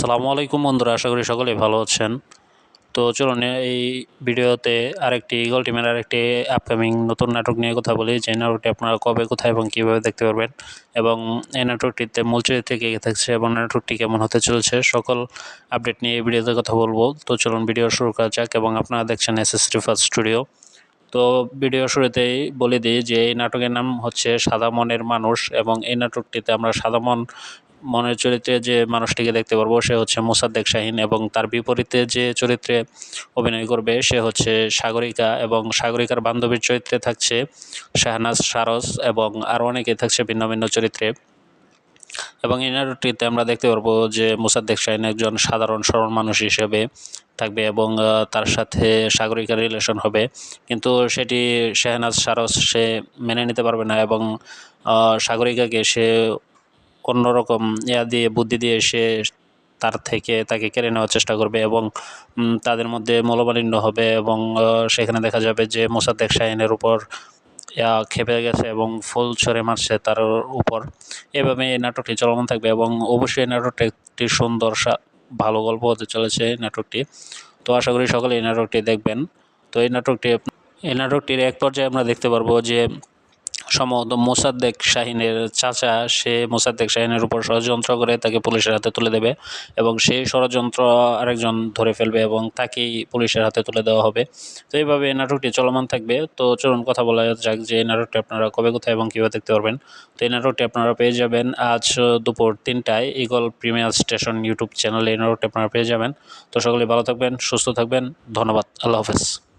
আসসালামু আলাইকুম বন্ধুরা, আশা করি সকলেই ভালো আছেন। তো চলুন, এই ভিডিওতে আরেকটি ইগল টিমের আরেকটি আপকামিং নতুন নাটক নিয়ে কথা বলি, যে নাটকটি আপনারা কবে, কোথায় এবং কীভাবে দেখতে পারবেন এবং এই নাটকটিতে মূল চরিত্রে কে থাকছে এবং নাটকটি কেমন হতে চলেছে, সকল আপডেট নিয়ে এই ভিডিওতে কথা বলব। তো চলুন, ভিডিও শুরু করা যাক এবং আপনারা দেখছেন এস এস ফার্স্ট স্টুডিও তো ভিডিও শুরুতেই বলে দিই যে এই নাটকের নাম হচ্ছে সাদা মনের মানুষ এবং এই নাটকটিতে আমরা সাদা মন মনের চরিত্রে যে মানুষটিকে দেখতে পারব, সে হচ্ছে মোসাদ্দেক শাহিন এবং তার বিপরীতে যে চরিত্রে অভিনয় করবে, সে হচ্ছে সাগরিকা এবং সাগরিকার বান্ধবীর চরিত্রে থাকছে শাহনাজ সারস এবং আরও অনেকে থাকছে ভিন্ন ভিন্ন চরিত্রে। এবং এই নাটকটিতে আমরা দেখতে পারব যে মোসাদ্দেক শাহিন একজন সাধারণ সরল মানুষ হিসেবে থাকবে এবং তার সাথে সাগরিকার রিলেশন হবে। কিন্তু সেটি শাহনাজ সারস সে মেনে নিতে পারবে না এবং সাগরিকাকে সে অন্যরকম ইয়া দিয়ে, বুদ্ধি দিয়ে সে তার থেকে তাকে কেড়ে নেওয়ার চেষ্টা করবে এবং তাদের মধ্যে মৌলমালিন্য হবে এবং সেখানে দেখা যাবে যে মোসাদ্দেক শাহিনের উপর খেপে গেছে এবং ফুল ছড়ে মারছে তার উপর। এভাবে এই নাটকটি চলমান থাকবে এবং অবশ্যই এই নাটকটি একটি সুন্দর ভালো গল্প হতে চলেছে নাটকটি। তো আশা করি সকলে এই নাটকটি দেখবেন। তো এই নাটকটি এই নাটকটির এক পর্যায়ে আমরা দেখতে পারব যে সম্ভবত মোসাদ্দেক শাহিনের চাচা, সে মোসাদ্দেক শাহিনের উপর ষড়যন্ত্র করে তাকে পুলিশের হাতে তুলে দেবে এবং সেই ষড়যন্ত্র আরেকজন ধরে ফেলবে এবং তাকেই পুলিশের হাতে তুলে দেওয়া হবে। তো এইভাবে এই নাটকটি চলমান থাকবে। তো চলুন কথা বলা যাক যে এই নাটকটি আপনারা কবে, কোথায় এবং কীভাবে দেখতে পারবেন। তো এই নাটকটি আপনারা পেয়ে যাবেন আজ দুপুর তিনটায় ইগল প্রিমিয়ার স্টেশন ইউটিউব চ্যানেলে এই নাটকটি আপনারা পেয়ে যাবেন। তো সকলে ভালো থাকবেন, সুস্থ থাকবেন। ধন্যবাদ। আল্লাহ হাফেজ।